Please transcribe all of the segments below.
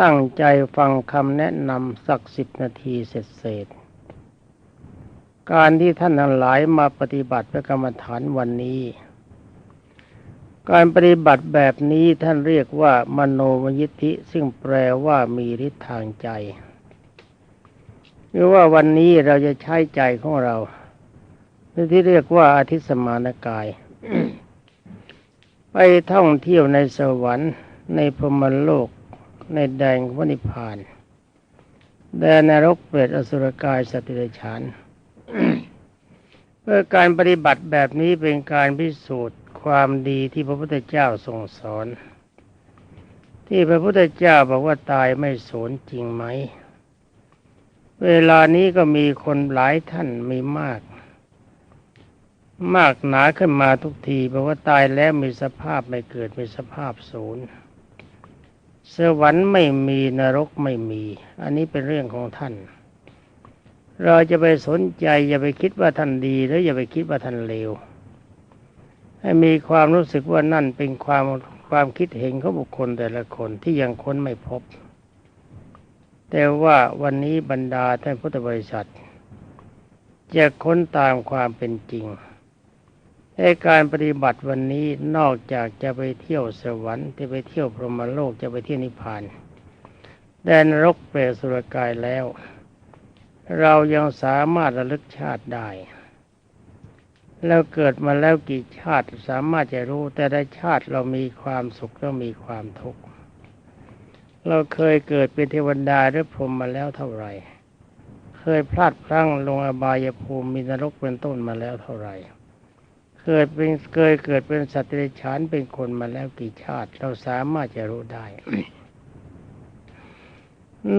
ตั้งใจฟังคำแนะนำสักสิบนาทีเสร็จเสร็จ การที่ท่านทั้งหลายมาปฏิบัติพระกรรมฐานวันนี้ การปฏิบัติแบบนี้ท่านเรียกว่ามโนมยิทธิซึ่งแปลว่ามีฤทธิ์ทางใจหรือว่าวันนี้เราจะใช้ใจของเราที่เรียกว่าอาทิสมานกาย ไปท่องเที่ยวในสวรรค์ในพรมโลก ในแดนพระนิพพาน แดนนรกเปรตอสุรกายสติเดชานเพื่อการปฏิบัติแบบนี้เป็นการพิสูจน์ความดีที่พระพุทธเจ้าทรงสอน ที่พระพุทธเจ้าบอกว่าตายไม่สูญจริงไหม เวลานี้ก็มีคนหลายท่านมีมาก มากหนาขึ้นมาทุกทีบอกว่าตายแล้วมีสภาพไม่เกิดมีสภาพศูนย์ สวรรค์ไม่มีนรกไม่มี อันนี้เป็นเรื่องของท่าน เราจะไปสนใจอย่าไปคิดว่าท่านดีแล้วอย่าไปคิดว่าท่านเลวให้มีความรู้สึกว่านั่นเป็นความความคิดเห็นของบุคคลแต่ละคนที่ยังค้นไม่พบ แต่ว่าวันนี้บรรดาท่านพุทธบริษัทจะค้นตามความเป็นจริง ในการปฏิบัติวันนี้นอกจากจะไปเที่ยวสวรรค์จะไปเที่ยวพรหมโลกจะไปเที่ยวนิพพานแดนรกเปรสุรกายแล้ว เรายังสามารถระลึกชาติได้ แล้วเกิดมาแล้วกี่ชาติสามารถจะรู้แต่ได้ชาติเรามีความสุขแล้วมีความทุกข์เราเคยเกิดเป็นเทวดาหรือพรหมมาแล้วเท่าไหร่ เคยพลาดพลั้งลงอบายภูมิมีนรกเป็นต้นมาแล้วเท่าไหร่ เคยเป็นเคยเกิดเป็นสัตว์เดรัจฉานเป็นคนมาแล้วกี่ชาติ เราสามารถจะรู้ได้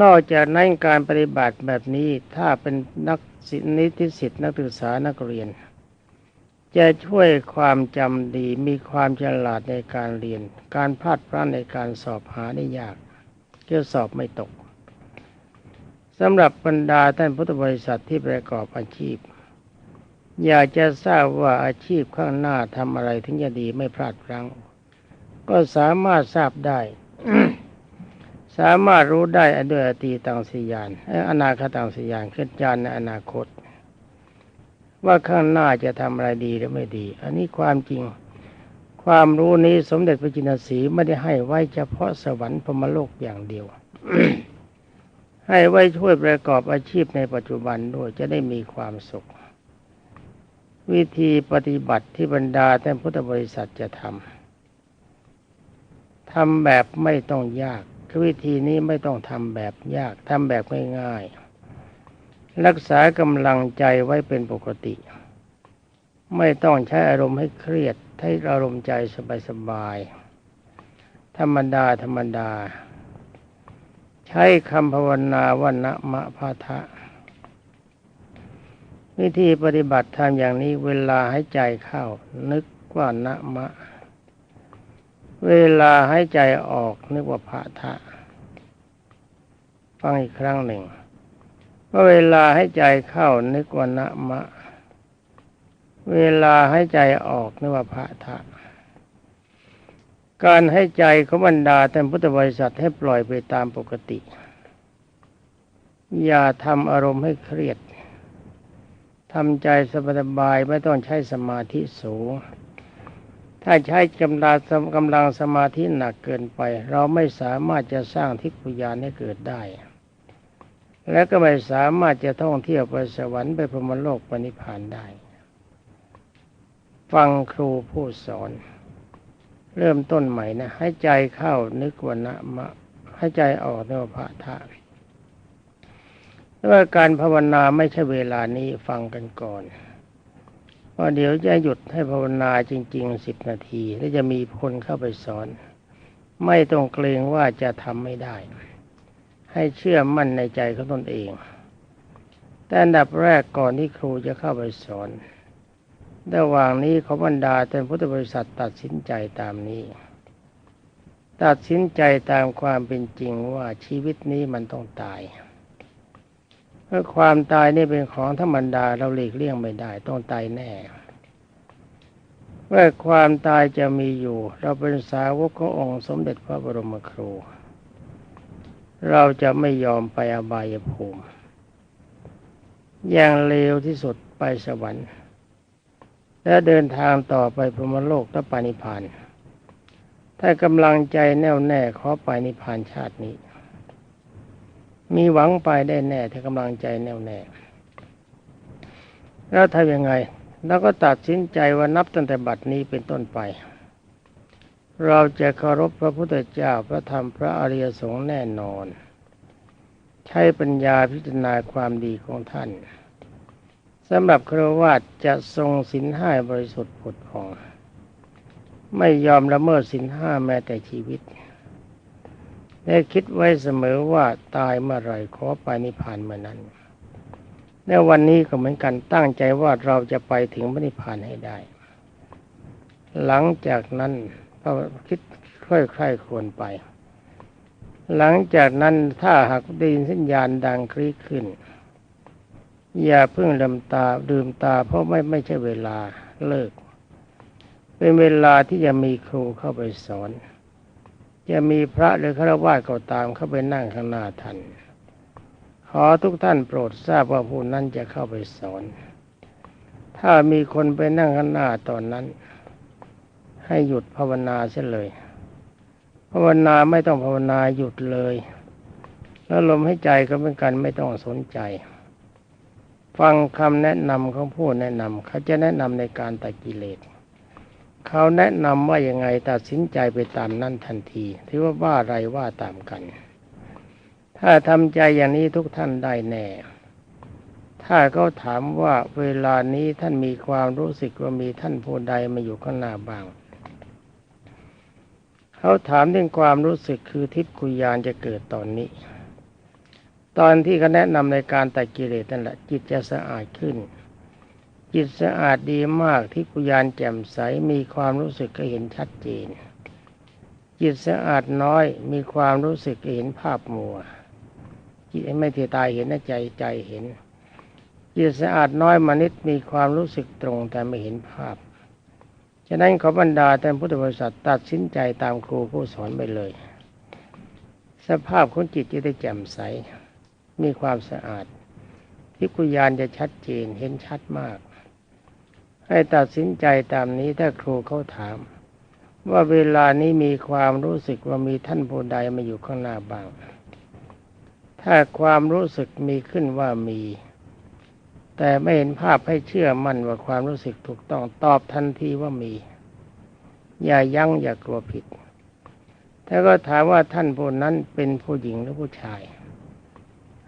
นอกจากนั้นการปฏิบัติแบบนี้ถ้าเป็นนักศินิติสิทธิ์นักศึกษานักเรียน จะช่วยความจำดีมีความฉลาดในการเรียน การพลาดพลาดในการสอบหาได้ยากเกี่ยวสอบไม่ตกสำหรับบรรดาท่านพุทธบริษัทที่ประกอบอาชีพ อยากจะทราบว่าอาชีพข้างหน้าทำอะไรถึงจะดีไม่พลาดพลั้ง ก็สามารถทราบได้ สามารถรู้ได้ด้วยอตีตังสียานอนาคตังสียานขึ้นจานในอนาคต ว่าข้างหน้าจะทำอะไรดีหรือไม่ดี อันนี้ความจริง ความรู้นี้สมเด็จพระจินสีไม่ได้ให้ไว้เฉพาะสวรรค์พมโลกอย่างเดียวให้ไว้ช่วยประกอบอาชีพในปัจจุบันด้วยจะได้มีความสุข วิธีปฏิบัติที่บรรดาท่านพุทธบริษัทจะทำทำแบบไม่ต้องยาก คือวิธีนี้ไม่ต้องทำแบบยากทำแบบง่ายๆรักษากำลังใจไว้เป็นปกติ ไม่ต้องใช้อารมณ์ให้เครียดให้อารมณ์ใจสบายๆธรรมดาธรรมดา ใช้คำภาวนาวันนะมะพาทะ วิธีปฏิบัติทำอย่างนี้เวลาให้ใจเข้า นึกว่านะมะ เวลาให้ใจออกนึกว่าพระทะฟังอีกครั้งหนึ่งว่าเวลาให้ใจเข้านึกว่านะมะ เวลาให้ใจออกนึกว่าพระทะการให้ใจของบรรดาท่านพุทธบริษัทให้ปล่อยไปตามปกติ อย่าทำอารมณ์ให้เครียด ทำใจสบายไม่ต้องใช้สมาธิสูง ถ้าใช้กำลังกำลังสมาธิหนักเกินไป เราไม่สามารถจะสร้างทิพยานให้เกิดได้ และก็ไม่สามารถจะท่องเที่ยวไปสวรรค์ไปพรหมโลกปณิพานได้ ฟังครูผู้สอน เริ่มต้นใหม่นะ ให้ใจเข้านึกว่านะมะ ให้ใจออกนึกว่าพระธาตุ ว่าการภาวนาไม่ใช่เวลานี้ฟังกันก่อนเพราะเดี๋ยวจะหยุดให้ภาวนาจริงๆสิบนาที แล้วจะมีคนเข้าไปสอน ไม่ต้องเกรงว่าจะทำไม่ได้ ให้เชื่อมั่นในใจของตนเอง แต่อันดับแรกก่อนที่ครูจะเข้าไปสอนระหว่างนี้ขอบรรดาท่านพุทธบริษัทตัดสินใจตามนี้ ตัดสินใจตามความเป็นจริงว่าชีวิตนี้มันต้องตาย เพราะความตายนี่เป็นของธรรมดาเราหลีกเลี่ยงไม่ได้ ต้องตายแน่ว่าความตายจะมีอยู่ เราเป็นสาวกขององค์สมเด็จพระบรมครู เราจะไม่ยอมไปอบายภูมิ อย่างเลวที่สุดไปสวรรค์ และเดินทางต่อไปพรหมโลกและปานิพานถ้ากำลังใจแน่วแน่ขอไปนิพานชาตินี้ มีหวังไปได้แน่ถ้ากำลังใจแน่วแน่ แล้วทำยังไงแล้วก็ตัดสินใจว่านับตั้งแต่บัดนี้เป็นต้นไป เราจะเคารพพระพุทธเจ้าพระธรรมพระอริยสงฆ์แน่นอน ใช้ปัญญาพิจารณาความดีของท่านสำหรับครวาตจะทรงสินห้าบริสุทธิ์ผุดผ่อง ไม่ยอมละเมิดสินห้าแม้แต่ชีวิต ได้คิดไว้เสมอว่าตายเมื่อไรขอไปนิพพานเมื่อนั้นในวันนี้ก็เหมือนกันตั้งใจว่าเราจะไปถึงพระนิพพานให้ได้ หลังจากนั้นก็คิดค่อยๆควรไป หลังจากนั้นถ้าหากได้ยินสัญญาณดังคลีขึ้น อย่าเพิ่งลืมตาดื่มตา เพราะไม่ไม่ใช่เวลาเลิก เป็นเวลาที่จะมีครูเข้าไปสอน จะมีพระหรือฆราวาสก็ตามเข้าไปนั่งข้างหน้าท่านขอทุกท่านโปรดทราบว่าผู้นั้นจะเข้าไปสอน ถ้ามีคนไปนั่งข้างหน้าตอนนั้น ให้หยุดภาวนาเสียเลย ภาวนาไม่ต้องภาวนาหยุดเลย แล้วลมให้ใจก็เป็นการไม่ต้องสนใจ ฟังคำแนะนำของผู้แนะนำเขาจะแนะนำในการตัดกิเลส เขาแนะนำว่ายังไงตัดสินใจไปตามนั้นทันทีถือว่าว่าอะไรว่าตามกัน ถ้าทำใจอย่างนี้ทุกท่านได้แน่ ถ้าเขาถามว่าเวลานี้ท่านมีความรู้สึกว่ามีท่านผู้ใดมาอยู่ข้างหน้าบ้าง เขาถามเรื่องความรู้สึกคือทิพย์กุยานจะเกิดตอนนี้ ตอนที่เขาแนะนำในการตัดกิเลสนั่นแหละจิตจะสะอาดขึ้น จิตสะอาดดีมากที่กุยานแจ่มใสมีความรู้สึกก็เห็นชัดเจน จิตสะอาดน้อยมีความรู้สึกเห็นภาพมัวจิตไม่ที่ตายเห็นนะใจใจเห็น จิตสะอาดน้อยมานิดมีความรู้สึกตรงแต่ไม่เห็นภาพ ฉะนั้นขอบรรดาแต่พุทธบริษัทตัดสินใจตามครูผู้สอนไปเลย สภาพของจิตจะได้แจ่มใส มีความสะอาดที่กุยานจะชัดเจนเห็นชัดมาก ให้ตัดสินใจตามนี้ถ้าครูเขาถาม ว่าเวลานี้มีความรู้สึกว่ามีท่านผู้ใดมาอยู่ข้างหน้าบ้าง ถ้าความรู้สึกมีขึ้นว่ามี แต่ไม่เห็นภาพให้เชื่อมั่นว่าความรู้สึกถูกต้องตอบทันทีว่ามี อย่ายั้งอย่ากลัวผิดถ้าก็ถามว่าท่านผู้นั้นเป็นผู้หญิงหรือผู้ชาย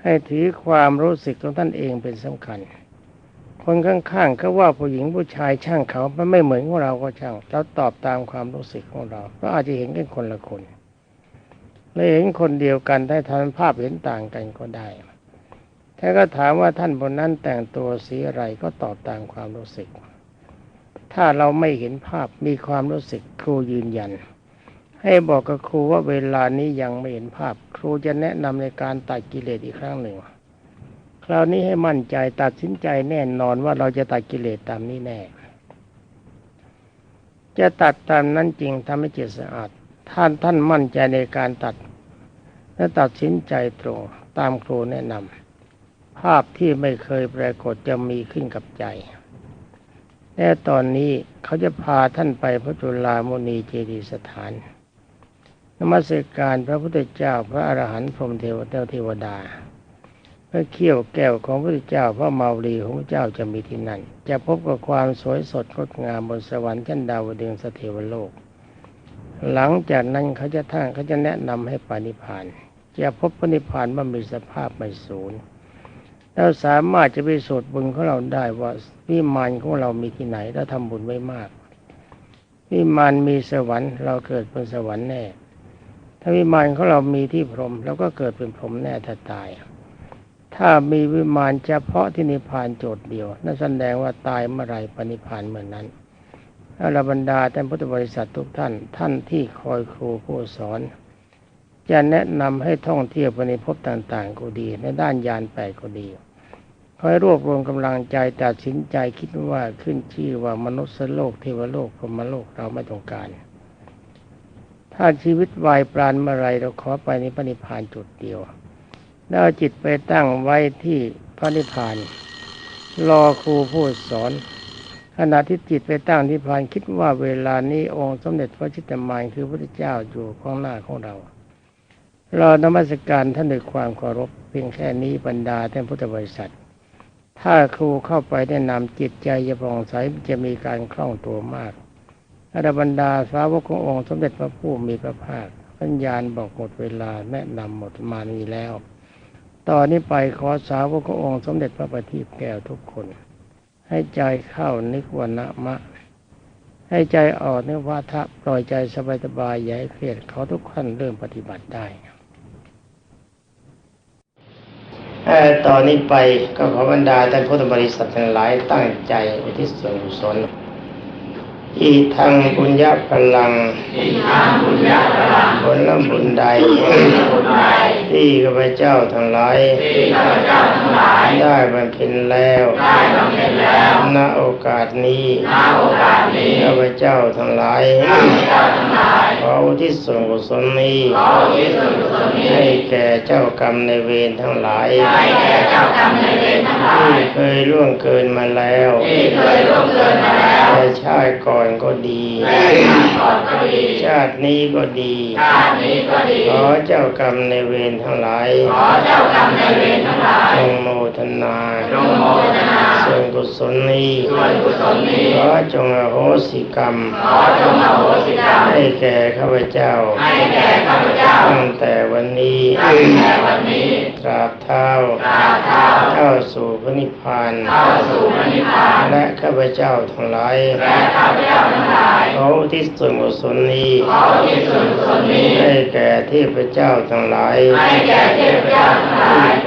ให้ถือความรู้สึกของท่านเองเป็นสำคัญ คนข้างๆเขาว่าผู้หญิงผู้ชายช่างเขา มันไม่เหมือนของเราก็ช่างเราตอบตามความรู้สึกของเราเพราอาจจะเห็นกันคนละคนเลยเห็นคนเดียวกันได้ทำภาพเห็นต่างกันก็ได้ถ้าก็ถามว่าท่านบนนั้นแต่งตัวสีอะไรก็ตอบตามความรู้สึก ถ้าเราไม่เห็นภาพมีความรู้สึกครูยืนยัน ให้บอกกับครูว่าเวลานี้ยังไม่เห็นภาพ ครูจะแนะนำในการตัดกิเลสอีกครั้งหนึ่ง คราวนี้ให้มั่นใจตัดสินใจแน่นอนว่าเราจะตัดกิเลสตามนี้แน่ จะตัดตามนั้นจริงทำให้จิตสะอาดท่านท่านมั่นใจในการตัด และตัดสินใจตรงตามครูแนะนำภาพที่ไม่เคยปรากฏจะมีขึ้นกับใจและตอนนี้เขาจะพาท่านไปพระจุลามณีเจดีสถานนมัสการพระพุทธเจ้าพระอรหันต์พรหมเทวดาเทวดา พระเขี้ยวแก้วของพระเจ้าพระเมาลีของพระเจ้าจะมีที่นั่น จะพบกับความสวยสดงดงามบนสวรรค์ชั้นดาวดึงสเทวโลก หลังจากนั้นเขาจะท่านเขาจะแนะนำให้ปานิพานจะพบปณิพานว่ามีสภาพไม่สูญแล้วสามารถจะไปสดบุญของเราได้ว่าวิมานของเรามีที่ไหนแล้วทำบุญไว้มากวิมานมีสวรรค์เราเกิดเป็นสวรรค์แน่ ถ้าวิมานของเรามีที่พรหมเราก็เกิดเป็นพรหมแน่ถ้าตาย ถ้ามีวิมานเฉพาะที่นิพพานโจทย์เดียวนั่นแสดงว่าตายเมื่อไรปณิพานเมื่อนนั้นอรบรรดาท่านพุทธบริษัททุกท่านท่านที่คอยครูผู้สอน จะแนะนำให้ท่องเที่ยวไปในภพต่างๆ ก็ดี ในด้านยานแปดก็ดีคอยรวบรวมกำลังใจตัดสินใจคิดว่าขึ้นชื่อว่ามนุษย์โลกเทวโลกพรหมโลกเราไม่ต้องการ ถ้าชีวิตวายปราณเมื่อไรเราขอไปในพระนิพพานจุดเดียว แล้วเอาจิตไปตั้งไว้ที่พระนิพพาน รอครูผู้สอน ขณะที่จิตไปตั้งที่พานคิดว่าเวลานี้องค์สมเด็จพระจิตตมานคือพระพุทธเจ้าอยู่ข้างหน้าของเรา เรานมัสการท่านด้วยความเคารพเพียงแค่นี้บรรดาท่านพุทธบริษัท ถ้าครูเข้าไปแนะนำจิตใจจะผ่องใสจะมีการคล่องตัวมากอรบรรดาสาวกขององค์สมเด็จพระผู้มีพระภาคปัญญาณบอกหมดเวลาแนะนำหมดมานี้แล้ว ตอนนี้ไปขอสาวกององค์สมเด็จพระบัณฑิตแก้วทุกคน ให้ใจเข้านิกวนะมะ ให้ใจออกนิวาทะปล่อยใจสบายๆอย่าให้เครียดเขาทุกคนเริ่มปฏิบัติได้ตอนนี้ไปก็ขอบรรดาท่านพุทธบริษัททั้งหลายตั้งใจอุทิศส่วนกุศล อีทางบุญญาพลังผลบุญใด ที่ข้าพเจ้าทั้งหลายได้บำเพ็ญแล้วณโอกาสนี้ข้าพเจ้าทั้งหลายขออุทิศส่วนกุศลนี้ให้แก่เจ้ากรรมในายเวรทั้งหลายที่เคยล่วงเกินมาแล้วแต่ชาติก่อนก็ดีชาตินี้ก็ดีขอเจ้ากรรมในายเวรทั้งหลายจงโมทนาส่วนกุศลนี้ขอจงอโหสิกรรมให้แก่ข้าพเจ้าตั้งแต่วันนี้ ตราบเท่าเข้าสู่พระนิพพานและข้าพเจ้าทั้งหลายขออุทิศส่วนกุศลนี้ให้แก่เทพเจ้าทั้งหลายที่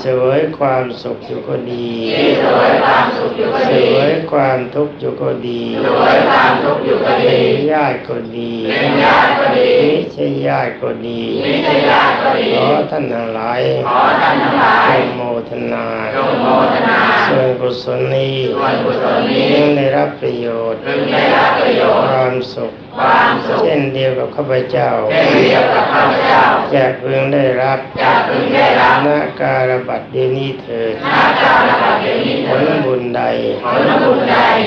เสวยความสุขอยู่ก็ดีเสวยความทุกข์อยู่ก็ดีเป็นญาติก็ดีไม่ใช่ญาติก็ดีขอท่านทั้งหลาย จงโมทนาส่วนกุศลนี้ยังได้รับประโยชน์ความสุขเช่นเดียวกับข้าพเจ้าจะพึงได้รับนาการบัตรเดยวนี้เถิดผลบุญใด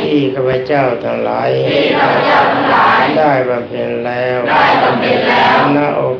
ที่ข้าพเจ้าทั้งหลายได้บำเพ็ญแล้วณโอ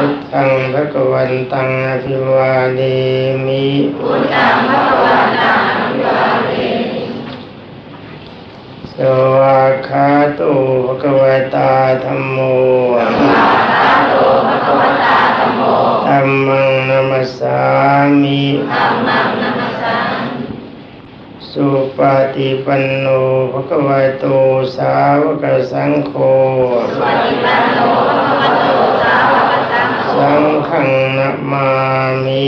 พุทธังพระกวันตังอภิวาเดมิพุทธังพระกวันตังอภิวาเดมิสวาคาโตพระกวตาธรรมโมสวาคาโตพระกวตาธรรมโมธรรมังนัมสามิธรรมังนัมสามิสุปฏิปันโนภะคะวะโตสาวกสังโฆสุปฏิปันโนภะ งฆังนะมามิ